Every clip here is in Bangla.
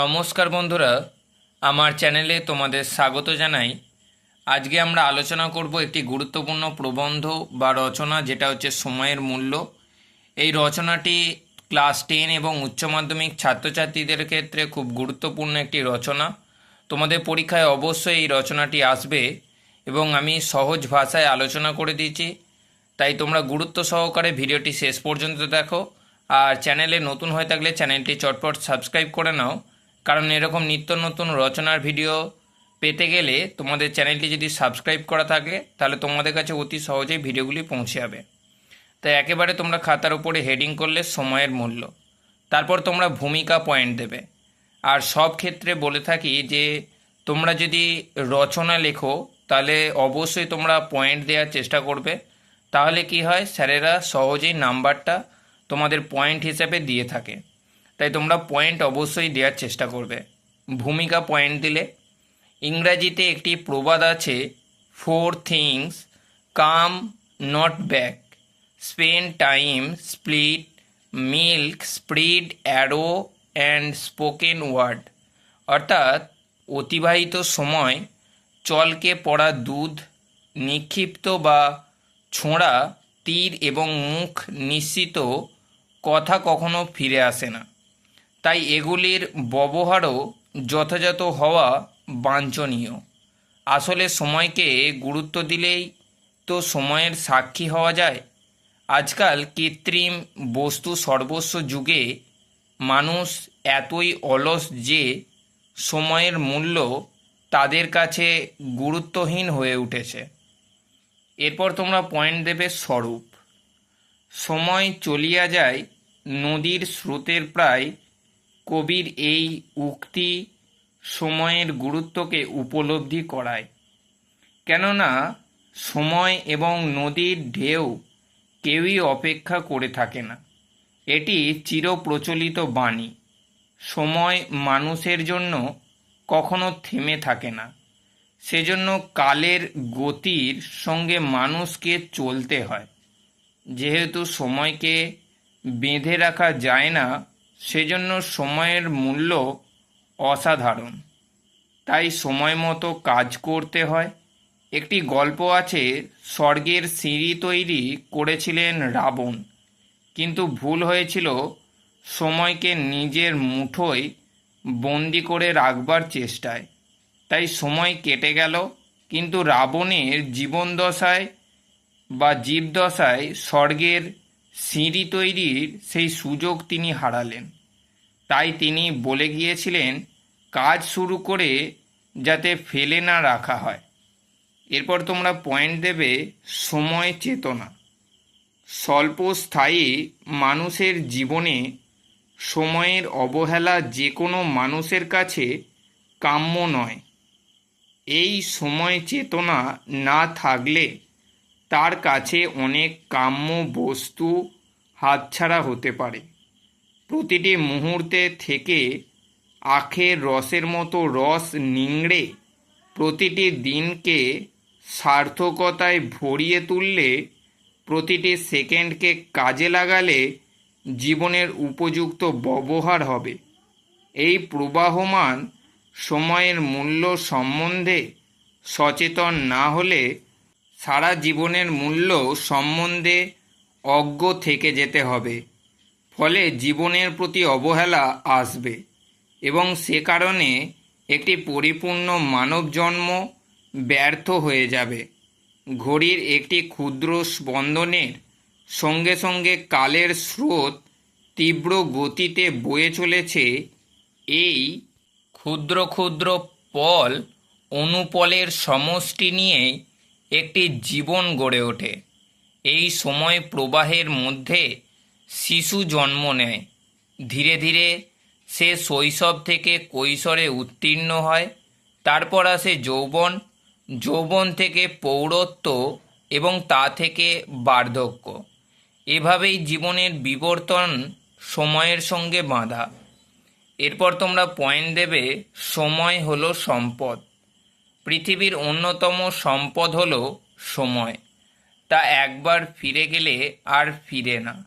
নমস্কার বন্ধুরা, আমার চ্যানেলে তোমাদের স্বাগত জানাই। আজকে আমরা আলোচনা করব একটি গুরুত্বপূর্ণ প্রবন্ধ বা রচনা, যেটা হচ্ছে সময়ের মূল্য। এই রচনাটি ক্লাস টেন এবং উচ্চ মাধ্যমিক ছাত্রছাত্রীদের ক্ষেত্রে খুব গুরুত্বপূর্ণ একটি রচনা। তোমাদের পরীক্ষায় অবশ্যই এই রচনাটি আসবে এবং আমি সহজ ভাষায় আলোচনা করে দিয়েছি। তাই তোমরা গুরুত্ব সহকারে ভিডিওটি শেষ পর্যন্ত দেখো। আর চ্যানেলে নতুন হয়ে থাকলে চ্যানেলটি চটপট সাবস্ক্রাইব করে নাও। কারণ এরকম নিত্য নতুন রচনার ভিডিও পেতে গেলে তোমাদের চ্যানেলটি যদি সাবস্ক্রাইব করা থাকে, তাহলে তোমাদের কাছে অতি সহজেই ভিডিওগুলি পৌঁছে যাবে। তাই একেবারে তোমরা খাতার উপরে হেডিং করলে সময়ের মূল্য। তারপর তোমরা ভূমিকা পয়েন্ট দেবে। আর সব ক্ষেত্রে বলে থাকি যে, তোমরা যদি রচনা লেখো, তাহলে অবশ্যই তোমরা পয়েন্ট দেওয়ার চেষ্টা করবে। তাহলে কি হয়, স্যারেরা সহজেই নাম্বারটা তোমাদের পয়েন্ট হিসেবে দিয়ে থাকে। তাই তোমরা পয়েন্ট অবশ্যই দেওয়ার চেষ্টা করবে। ভূমিকা পয়েন্ট দিলে। ইংরাজিতে একটি প্রবাদ আছে four things come not back spend time split milk spread arrow and spoken word অর্থাৎ অতিবাহিত সময়, চলকে পড়া দুধ, নিক্ষিপ্ত বা ছোঁড়া তীর এবং মুখ নিশ্চিত কথা কখনো ফিরে আসে না। তাই এগুলির ব্যবহারও যথাযথ হওয়া বাঞ্ছনীয়। আসলে সময়কে গুরুত্ব দিলেই তো সময়ের সাক্ষী হওয়া যায়। আজকাল কৃত্রিম বস্তু সর্বস্ব যুগে মানুষ এতই অলস যে সময়ের মূল্য তাদের কাছে গুরুত্বহীন হয়ে উঠেছে। এরপর তোমরা পয়েন্ট দেবে স্বরূপ। সময় চলিয়া যায়, নদীর স্রোতের প্রায় কবির এই উক্তি সময়ের গুরুত্বকে উপলব্ধি করায়। কেননা, সময় এবং নদীর ঢেউ কেউই অপেক্ষা করে থাকে না। এটি চিরপ্রচলিত বাণী। সময় মানুষের জন্য কখনো থেমে থাকে না। সেজন্য কালের গতির সঙ্গে মানুষকে চলতে হয়। যেহেতু সময়কে বেঁধে রাখা যায় না সেজন্য সময়ের মূল্য অসাধারণ। তাই সময় মতো কাজ করতে হয়। একটি গল্প আছে, স্বর্গের সিঁড়ি তৈরি করেছিলেন রাবণ। কিন্তু ভুল হয়েছিল, সময়কে নিজের মুঠোয় বন্দি করে রাখবার চেষ্টায়। তাই সময় কেটে গেল, কিন্তু রাবণের জীবনদশায় বা জীবদশায় স্বর্গের সিঁড়ি তৈরির সেই সুযোগ তিনি হারালেন। তাই তিনি বলে গিয়েছিলেন, কাজ শুরু করে যাতে ফেলে না রাখা হয়। এরপর তোমরা পয়েন্ট দেবে সময় চেতনা। স্বল্প স্থায়ী মানুষের জীবনে সময়ের অবহেলা যে কোনো মানুষের কাছে কাম্য নয়। এই সময় চেতনা না থাকলে তার কাছে অনেক কাম্য বস্তু হাতছাড়া হতে পারে। প্রতিটি মুহূর্তে থেকে আখের রসের মতো রস নিংড়ে প্রতিটি দিনকে সার্থকতায় ভরিয়ে তুললে প্রতিটি সেকেন্ডকে কাজে লাগালে জীবনের উপযুক্ত ব্যবহার হবে। এই প্রবাহমান সময়ের মূল্য সম্বন্ধে সচেতন না হলে সারা জীবনের মূল্য সম্বন্ধে অজ্ঞ থেকে যেতে হবে। ফলে জীবনের প্রতি অবহেলা আসবে এবং সে কারণে একটি পরিপূর্ণ মানব জন্ম ব্যর্থ হয়ে যাবে। ঘড়ির একটি ক্ষুদ্র স্পন্দনের সঙ্গে সঙ্গে কালের স্রোত তীব্র গতিতে বয়ে চলেছে। এই ক্ষুদ্র ক্ষুদ্র পল, অনুপলের সমষ্টি নিয়ে একটি জীবন গড়ে ওঠে। এই সময় প্রবাহের মধ্যে শিশু জন্ম নেয়। ধীরে ধীরে সে শৈশব থেকে কৈশোরে উত্তীর্ণ হয়, তারপর আসে যৌবন। যৌবন থেকে পৌরত্ব এবং তা থেকে বার্ধক্য। এভাবেই জীবনের বিবর্তন সময়ের সঙ্গে বাঁধা। এরপর তোমরা পয়েন্ট দেবে, সময় হলো সম্পদ। পৃথিবীর অন্যতম সম্পদ হলো সময়। তা একবার ফিরে গেলে আর ফিরে না।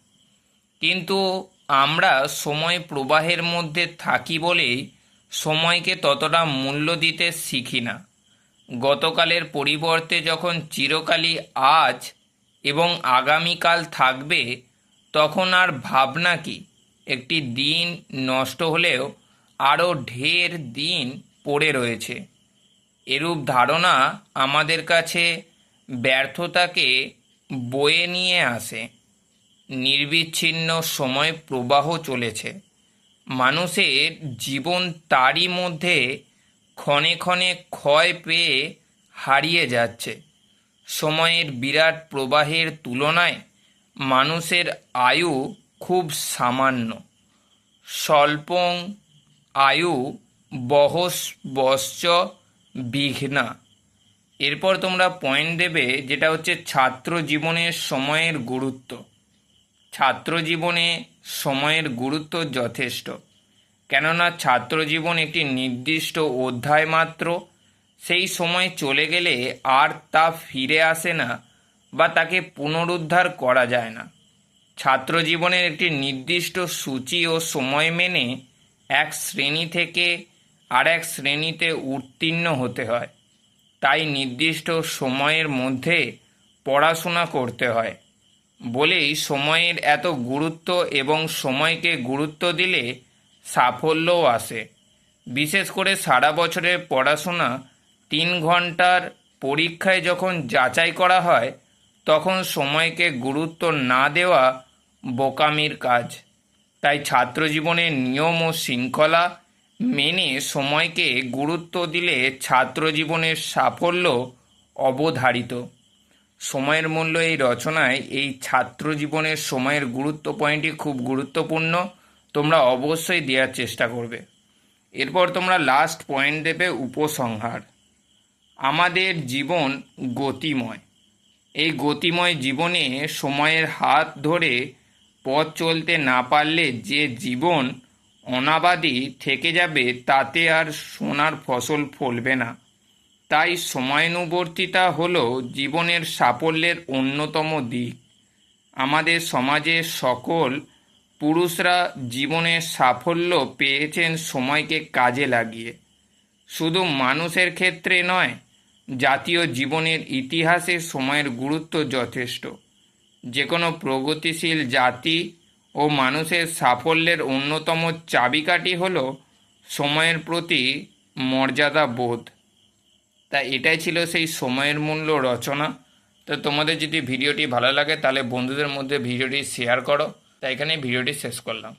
কিন্তু আমরা সময় প্রবাহের মধ্যে থাকি বলেই সময়কে ততটা মূল্য দিতে শিখি না। গতকালের পরিবর্তে যখন চিরকালই আজ এবং আগামীকাল থাকবে, তখন আর ভাবনা কি? একটি দিন নষ্ট হলেও আরও ঢের দিন পড়ে রয়েছে। এরূপ ধারণা আমাদের কাছে ব্যর্থতাকে বয়ে নিয়ে আসে। নির্বিচ্ছিন্ন সময় প্রবাহ চলেছে। মানুষের জীবন তারই মধ্যে ক্ষণে ক্ষণে ক্ষয় পেয়ে হারিয়ে যাচ্ছে। সময়ের বিরাট প্রবাহের তুলনায় মানুষের আয়ু খুব সামান্য। স্বল্পং আয়ু বহস বশ্চ বিঘ্না। এরপর তোমরা পয়েন্ট দেবে যেটা হচ্ছে ছাত্র জীবনের সময়ের গুরুত্ব। ছাত্র জীবনে সময়ের গুরুত্ব যথেষ্ট। কেননা ছাত্র জীবন একটি নির্দিষ্ট অধ্যায় মাত্র। সেই সময় চলে গেলে আর তা ফিরে আসে না বা তাকে পুনরুদ্ধার করা যায় না। ছাত্র জীবনের একটি নির্দিষ্ট সূচি ও সময় মেনে এক শ্রেণি থেকে আর এক শ্রেণীতে উত্তীর্ণ হতে হয়। তাই নির্দিষ্ট সময়ের মধ্যে পড়াশোনা করতে হয়। বলেই সময়ের এত গুরুত্ব এবং সময়কে গুরুত্ব দিলে সাফল্যও আসে। বিশেষ করে সারা বছরের পড়াশোনা তিন ঘণ্টার পরীক্ষায় যখন যাচাই করা হয়, তখন সময়কে গুরুত্ব না দেওয়া বোকামির কাজ। তাই ছাত্রজীবনের নিয়ম ও শৃঙ্খলা মেনে সময়কে গুরুত্ব দিলে ছাত্র জীবনের সাফল্য অবধারিত। সময়ের মূল্য এই রচনায় এই ছাত্র জীবনের সময়ের গুরুত্ব পয়েন্টটি খুব গুরুত্বপূর্ণ। তোমরা অবশ্যই দেওয়ার চেষ্টা করবে। এরপর তোমরা লাস্ট পয়েন্ট দেবে উপসংহার। আমাদের জীবন গতিময়। এই গতিময় জীবনে সময়ের হাত ধরে পথ চলতে না পারলে যে জীবন অনাবাদি থেকে যাবে তাতে আর সোনার ফসল ফলবে না। তাই সময়ানুবর্তিতা হল জীবনের সাফল্যের অন্যতম দিক। আমাদের সমাজে সকল পুরুষরা জীবনের সাফল্য পেয়েছেন সময়কে কাজে লাগিয়ে। শুধু মানুষের ক্ষেত্রে নয়, জাতীয় জীবনের ইতিহাসে সময়ের গুরুত্ব যথেষ্ট। যে কোনো প্রগতিশীল জাতি ও মানুষের সাফল্যের অন্যতম চাবিকাঠি হলো সময়ের প্রতি মর্যাদা বোধ। তা এটাই ছিল সেই সময়ের মূল্য রচনা। তো তোমাদের যদি ভিডিওটি ভালো লাগে তাহলে বন্ধুদের মধ্যে ভিডিওটি শেয়ার করো। তাই এখানে ভিডিওটি শেষ করলাম।